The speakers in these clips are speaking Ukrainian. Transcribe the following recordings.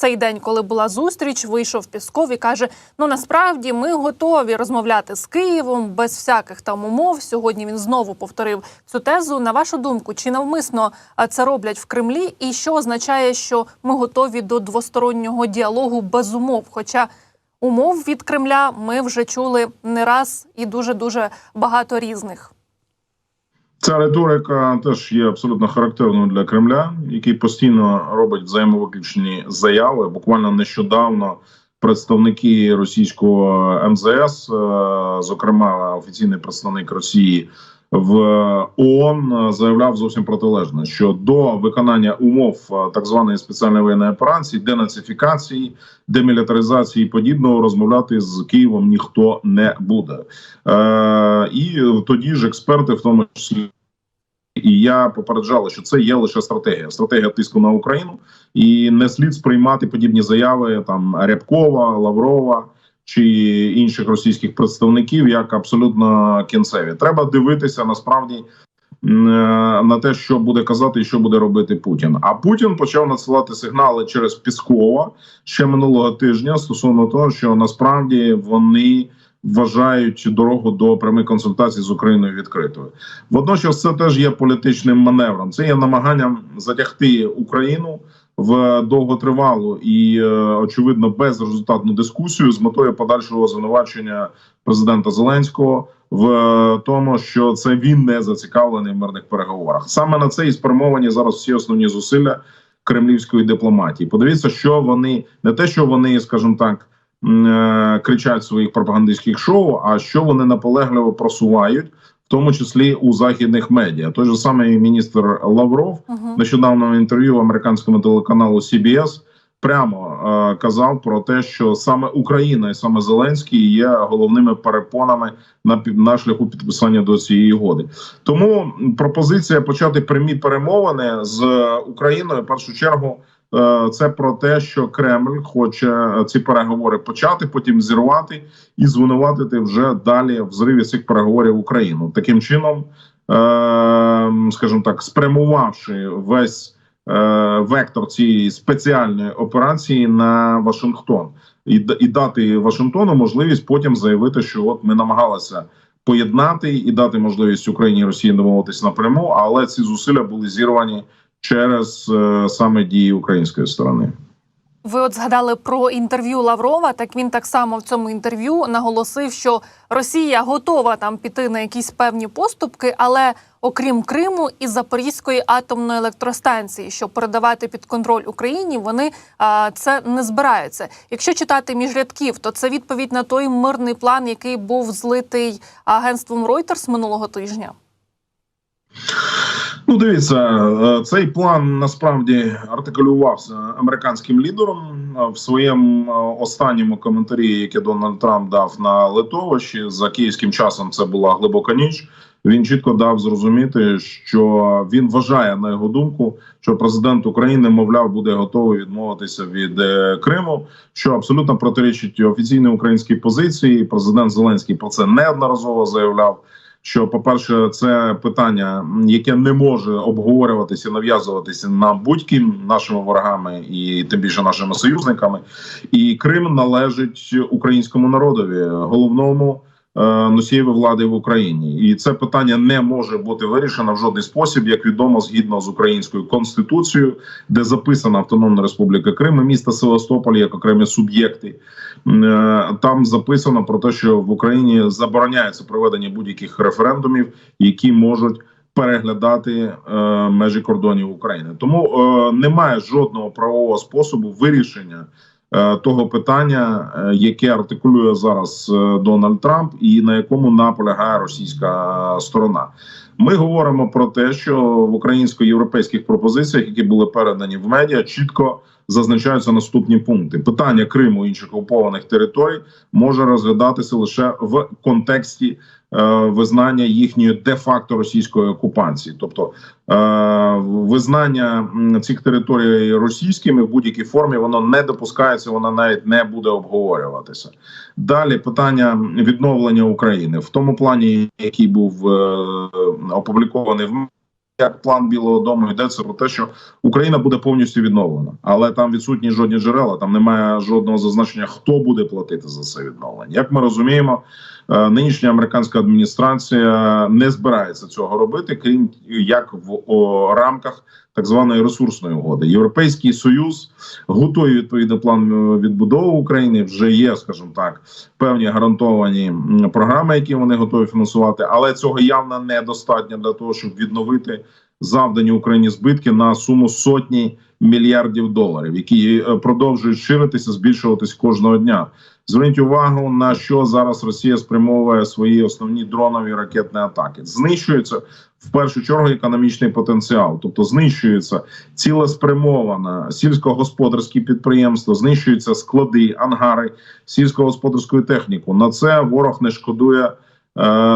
цей день, коли була зустріч, вийшов Пісков і каже: ну насправді ми готові розмовляти з Києвом без всяких там умов. Сьогодні він знову повторив цю тезу. На вашу думку, чи навмисно це роблять в Кремлі? І що означає, що ми готові до двостороннього діалогу без умов? Хоча умов від Кремля ми вже чули не раз і дуже дуже багато різних. Ця риторика теж є абсолютно характерною для Кремля, який постійно робить взаємовиключні заяви. Буквально нещодавно представники російського МЗС, е, зокрема офіційний представник Росії в ООН, заявляв зовсім протилежне, що до виконання умов е, так званої спеціальної воєнної операції, денацифікації, демілітаризації і подібного розмовляти з Києвом ніхто не буде. Е, і тоді ж експерти, в тому числі. І я попереджала, що це є лише стратегія, стратегія тиску на Україну, і не слід сприймати подібні заяви там Рябкова, Лаврова чи інших російських представників як абсолютно кінцеві. Треба дивитися насправді е, на те, що буде казати і що буде робити Путін. А Путін почав надсилати сигнали через Піскова ще минулого тижня стосовно того, що насправді вони вважають дорогу до прямих консультацій з Україною відкритою. Водночас це теж є політичним маневром. Це є намаганням затягти Україну в довготривалу і е, очевидно безрезультатну дискусію з метою подальшого звинувачення президента Зеленського в е, тому, що це він не зацікавлений в мирних переговорах. Саме на це і спрямовані зараз всі основні зусилля кремлівської дипломатії. Подивіться, що вони не те, що вони, скажімо так. Е, Кричать в своїх пропагандистських шоу, а що вони наполегливо просувають, в тому числі у західних медіа. Той же самий міністр Лавров Угу. нещодавно в інтерв'ю американському телеканалу CBS прямо е, казав про те, що саме Україна і саме Зеленський є головними перепонами на на шляху підписання до цієї угоди. Тому пропозиція почати прямі перемовини з Україною в першу чергу. Е, Це про те, що Кремль хоче ці переговори почати, потім зірвати і звинуватити вже далі в зриві цих переговорів Україну. Таким чином, е, скажімо так, спрямувавши весь е, вектор цієї спеціальної операції на Вашингтон і, і дати Вашингтону можливість потім заявити, що от ми намагалися поєднати і дати можливість Україні і Росії домовитися напряму, але ці зусилля були зірвані через е, саме дії української сторони. Ви от згадали про інтерв'ю Лаврова. Так він так само в цьому інтерв'ю наголосив, що Росія готова там піти на якісь певні поступки, але окрім Криму і Запорізької атомної електростанції, щоб передавати під контроль Україні, вони а, це не збираються. Якщо читати між рядків, то це відповідь на той мирний план, який був злитий агентством Reuters минулого тижня. Ну, дивіться, е, цей план насправді артикулювався американським лідером е, в своєму е, останньому коментарі, який Дональд Трамп дав на литовищі за київським часом. Це була глибока ніч. Він чітко дав зрозуміти, що він вважає на його думку, що президент України, мовляв, буде готовий відмовитися від Криму, що абсолютно протирічить офіційній українській позиції. Президент Зеленський про це неодноразово заявляв. Що, по-перше, це питання, яке не може обговорюватися, нав'язуватися нам будь-ким нашими ворогами і тим більше нашими союзниками. І Крим належить українському народові, головному носієві влади в Україні, і це питання не може бути вирішено в жодний спосіб, як відомо, згідно з українською конституцією, де записана Автономна Республіка Крим і місто Севастополь як окремі суб'єкти. Е, Там записано про те, що в Україні забороняється проведення будь-яких референдумів, які можуть переглядати е, межі кордонів України. Тому е, немає жодного правового способу вирішення е, того питання, е, яке артикулює зараз е, Дональд Трамп, і на якому наполягає російська сторона. Ми говоримо про те, що в українсько-європейських пропозиціях, які були передані в медіа, чітко зазначаються наступні пункти: питання Криму і інших окупованих територій може розглядатися лише в контексті е, визнання їхньої де-факто російської окупації, тобто е, визнання цих територій російськими в будь-якій формі воно не допускається, воно навіть не буде обговорюватися. Далі питання відновлення України. В тому плані, який був е, опублікований в як план Білого Дому йдеться про те, що Україна буде повністю відновлена, але там відсутні жодні джерела, там немає жодного зазначення, хто буде платити за це відновлення. Як ми розуміємо, нинішня американська адміністрація не збирається цього робити, крім як в о, рамках так званої ресурсної угоди. Європейський союз готує відповідний план е, відбудови України. Вже є, скажімо так, певні гарантовані програми, які вони готові фінансувати, але цього явно недостатньо для того, щоб відновити завдані Україні збитки на суму сотні мільярдів доларів, які е, продовжують ширитися, збільшуватись кожного дня. Зверніть увагу на що зараз Росія спрямовує свої основні дронові ракетні атаки. Знищується в першу чергу економічний потенціал, тобто знищується цілеспрямоване сільськогосподарські підприємства, знищуються склади, ангари сільськогосподарської техніку. На це ворог не шкодує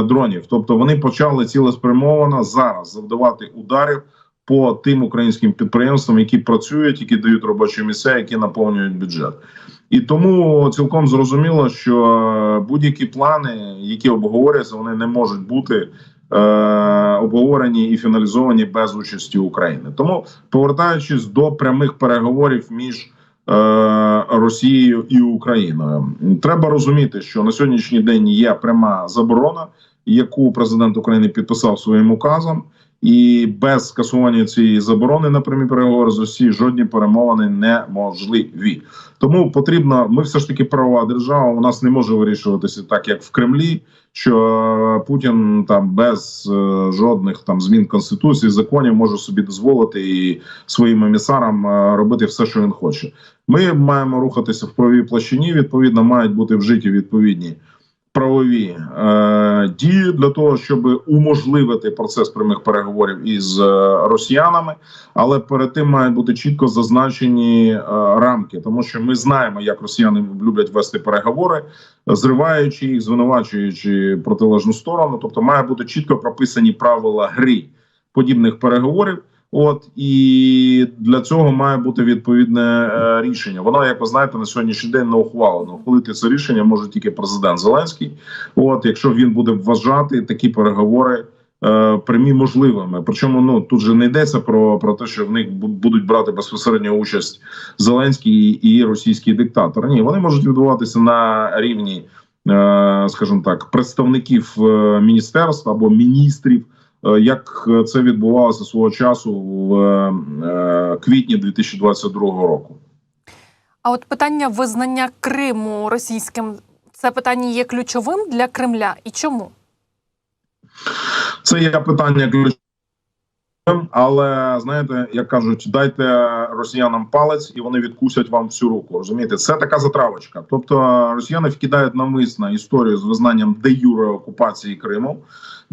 дронів. Тобто вони почали цілеспрямовано зараз завдавати ударів по тим українським підприємствам, які працюють, які дають робочі місця, які наповнюють бюджет. І тому цілком зрозуміло, що е, будь-які плани, які обговорюються, вони не можуть бути е, обговорені і фіналізовані без участі України. Тому, повертаючись до прямих переговорів між е, Росією і Україною, треба розуміти, що на сьогоднішній день є пряма заборона, яку президент України підписав своїм указом. І без скасування цієї заборони на прямі переговори з Росією жодні перемовини неможливі. Тому потрібно, ми все ж таки правова держава. У нас не може вирішуватися так, як в Кремлі, що Путін там без е, жодних там змін конституції, законів може собі дозволити і своїм емісарам е, робити все, що він хоче. Ми маємо рухатися в правовій площині. Відповідно, мають бути вжиті відповідні правові е, дії для того, щоб уможливити процес прямих переговорів із е, росіянами, але перед тим мають бути чітко зазначені е, рамки, тому що ми знаємо, як росіяни люблять вести переговори, зриваючи їх, звинувачуючи протилежну сторону. Тобто, має бути чітко прописані правила гри подібних переговорів. От і для цього має бути відповідне е, рішення. Воно, як ви знаєте, на сьогоднішній день не ухвалено. Ухвалити це рішення може тільки президент Зеленський. От якщо він буде вважати такі переговори е, прямі можливими. Причому ну тут же не йдеться про, про те, що в них будуть брати безпосередню участь Зеленський і російський диктатор. Ні, вони можуть відбуватися на рівні, е, скажімо так, представників е, міністерств або міністрів. Е, Як це відбувалося свого часу в е, квітні 2022 року? А от питання визнання Криму російським це питання є ключовим для Кремля. І чому? Це є питання ключовим, але знаєте, як кажуть, дайте росіянам палець, і вони відкусять вам всю руку. Розумієте, це така затравочка. Тобто росіяни вкидають навмисно історію з визнанням де юре окупації Криму.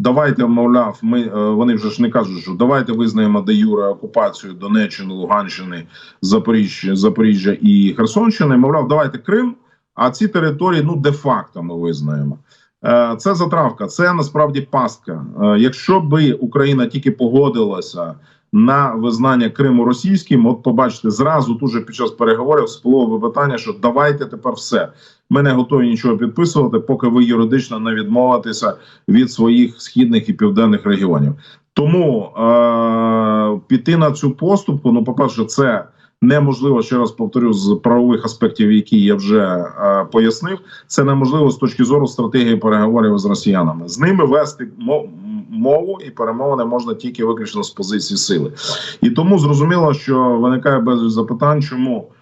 Давайте, мовляв, ми е, вони вже ж не кажуть, що давайте визнаємо де юра окупацію Донеччини, Луганщини, Запоріжжя, Запоріжжя і Херсонщини. Мовляв, давайте Крим. А ці території, ну де факто ми визнаємо. Е, Це затравка, це насправді пастка. Е, Якщо би Україна тільки погодилася на визнання Криму російським, от побачите, зразу тут же під час переговорів сплило би питання, що давайте тепер все. Ми не готові нічого підписувати, поки ви юридично не відмовитеся від своїх східних і південних регіонів. Тому е- піти на цю поступку, ну, по-перше, це неможливо ще раз повторю з правових аспектів, які я вже е, пояснив. Це неможливо з точки зору стратегії переговорів з росіянами. З ними вести мову і перемовини можна тільки виключно з позиції сили. І тому зрозуміло, що виникає безліч запитань, чому.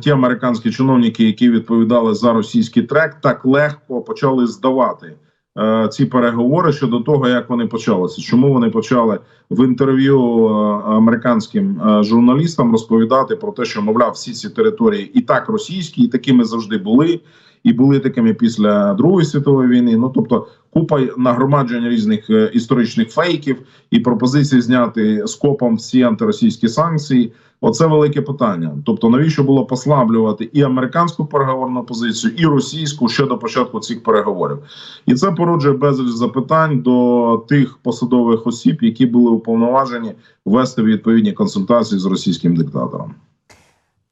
Ті американські чиновники, які відповідали за російський трек, так легко почали здавати е, ці переговори щодо того, як вони почалися. Чому вони почали в інтерв'ю е, американським е, журналістам розповідати про те, що мовляв, всі ці території і так російські, і такими завжди були, і були такими після Другої світової війни. Ну тобто, купа нагромадження різних е, історичних фейків і пропозиції зняти скопом всі антиросійські санкції. Оце велике питання. Тобто, навіщо було послаблювати і американську переговорну позицію, і російську ще до початку цих переговорів, і це породжує безліч запитань до тих посадових осіб, які були уповноважені вести відповідні консультації з російським диктатором.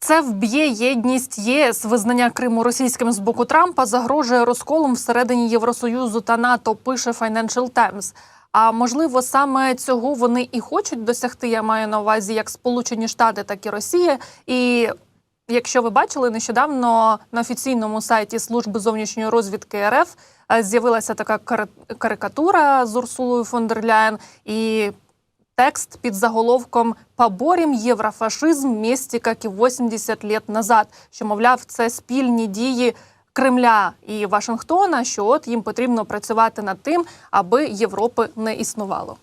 Це вб'є єдність ЄС. Визнання Криму російським з боку Трампа загрожує розколом всередині Євросоюзу та НАТО. Пише Financial Times. А можливо, саме цього вони і хочуть досягти. Я маю на увазі як Сполучені Штати, так і Росія. І якщо ви бачили нещодавно на офіційному сайті служби зовнішньої розвідки РФ е, з'явилася така кар- карикатура з Урсулою фон дер Ляєн і текст під заголовком «Поборем єврофашизм вместе, як і 80 лет назад», що, мовляв, це спільні дії Кремля і Вашингтона, що от їм потрібно працювати над тим, аби Європи не існувало.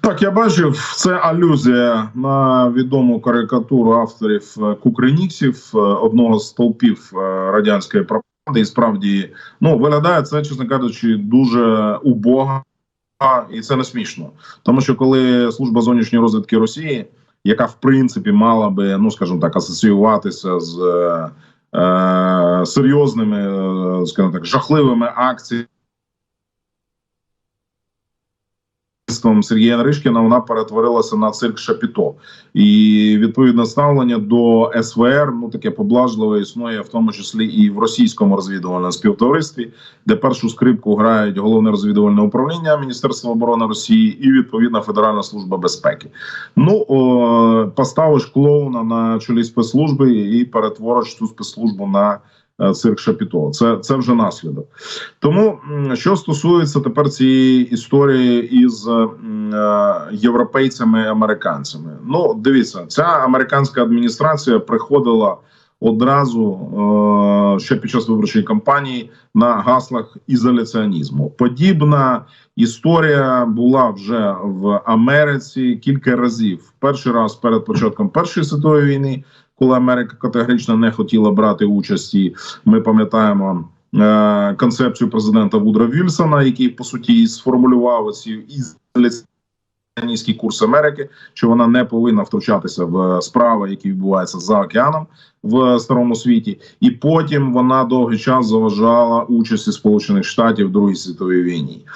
Так, я бачив, це алюзія на відому карикатуру авторів е, Кукриніксів, е, одного з стовпів е, радянської пропаганди. І справді ну виглядає це, чесно кажучи, дуже убого, і це не смішно. Тому що коли служба зовнішньої розвідки Росії, яка в принципі мала би, ну скажімо так, асоціюватися з е, е, серйозними, е, скажімо так, жахливими акціями. Керівництвом Сергія Наришкіна вона перетворилася на цирк Шапіто, і відповідне ставлення до СВР ну таке поблажливе існує в тому числі і в російському розвідувальному співтоваристві, де першу скрипку грають головне розвідувальне управління Міністерства оборони Росії і відповідна Федеральна служба безпеки. Ну о, поставиш клоуна на чолі спецслужби і перетвориш цю спецслужбу на цирк Шапіто. Це, це вже наслідок. Тому що стосується тепер цієї історії із е, європейцями американцями, ну дивіться, ця американська адміністрація приходила одразу е, ще під час виборчої кампанії на гаслах ізоляціонізму. Подібна історія була вже в Америці кілька разів. Перший раз перед початком Першої світової війни, коли Америка категорично не хотіла брати участі, ми пам'ятаємо е, концепцію президента Вудра Вільсона, який по суті сформулював ці ізоляційний курс Америки, що вона не повинна втручатися в справи, які відбуваються за океаном в старому світі, і потім вона довгий час заважала участі Сполучених Штатів в Другій світовій війні.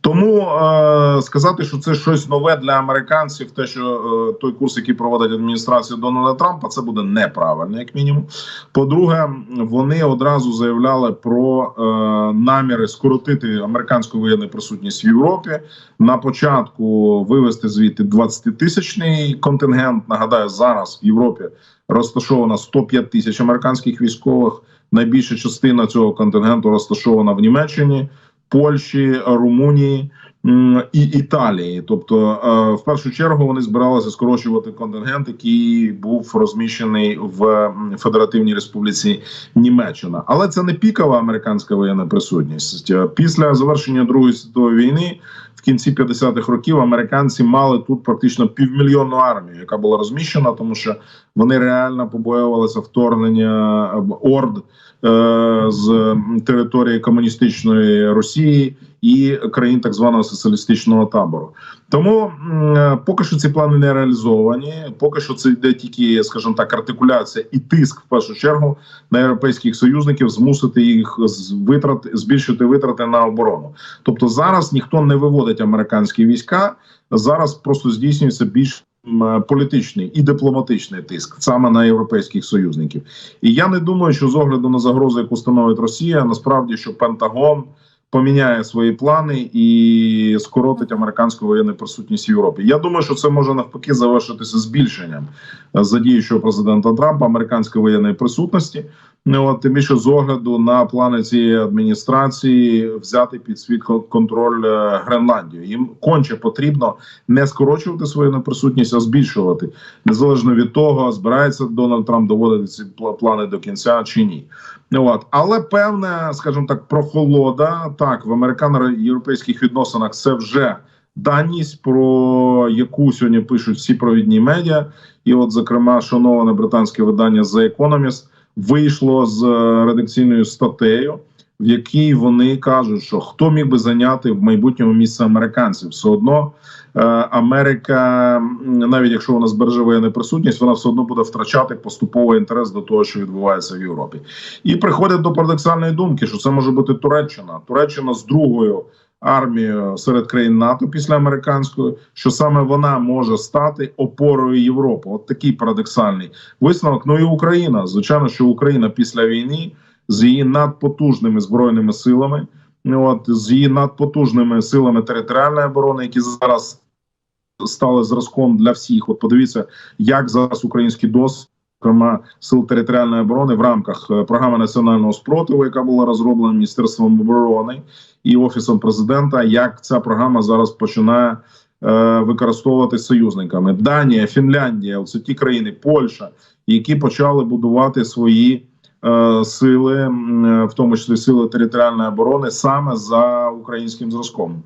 Тому е, сказати, що це щось нове для американців, те, що е, той курс, який проводить адміністрація Дональда Трампа, це буде неправильно, як мінімум. По-друге, вони одразу заявляли про е, наміри скоротити американську воєнну присутність в Європі. На початку вивести звідти 20-тисячний контингент. Нагадаю, зараз в Європі розташовано 105 тисяч американських військових. Найбільша частина цього контингенту розташована в Німеччині. Польщі, Румунії і Італії. Тобто, е, в першу чергу вони збиралися скорочувати контингент, який був розміщений в Федеративній Республіці Німеччина. Але це не пікова американська воєнна присутність. Після завершення Другої світової війни. Кінці 50-х років американці мали тут практично півмільйонну армію, яка була розміщена, тому що вони реально побоювалися вторгнення е, орд е, з території комуністичної Росії і країн так званого соціалістичного табору. Тому е, поки що ці плани не реалізовані. Поки що це йде тільки, скажімо так, артикуляція і тиск в першу чергу на європейських союзників, змусити їх з витрат збільшити витрати на оборону. Тобто зараз ніхто не виводить американські війська. Зараз просто здійснюється більш політичний і дипломатичний тиск саме на європейських союзників. І я не думаю, що з огляду на загрозу, яку становить Росія, насправді що Пентагон поміняє свої плани і скоротить американську воєнну присутність в Європі. Я думаю, що це може навпаки завершитися збільшенням е, за діючого президента Трампа американської воєнної присутності. Ну, от, тим більше з огляду на плани цієї адміністрації взяти під свій контроль е, Гренландію. Їм конче потрібно не скорочувати свою неприсутність, а збільшувати незалежно від того, збирається Дональд Трамп доводити ці плани до кінця чи ні. Ну, От але певне, скажімо так, прохолода так в американо-європейських відносинах це вже даність, про яку сьогодні пишуть всі провідні медіа, і, от, зокрема, шановане британське видання The Economist вийшло з е, редакційною статтею, в якій вони кажуть, що хто міг би зайняти в майбутньому місце американців, все одно е, Америка, навіть якщо вона збереже воєнну присутність, вона все одно буде втрачати поступовий інтерес до того, що відбувається в Європі, і приходять до парадоксальної думки, що це може бути Туреччина, Туреччина з другою. Армією серед країн НАТО після американської, що саме вона може стати опорою Європи. От такий парадоксальний висновок. Ну і Україна. Звичайно, що Україна після війни з її надпотужними збройними силами, От з її надпотужними силами територіальної оборони, які зараз стали зразком для всіх. От подивіться, як зараз український досвід, зокрема сил територіальної оборони в рамках е, програми національного спротиву, яка була розроблена міністерством оборони і офісом президента. Як ця програма зараз починає е, використовувати союзниками? Данія, Фінляндія, це ті країни, Польща, які почали будувати свої. е, Сили, е, в тому числі сили територіальної оборони, саме за українським зразком.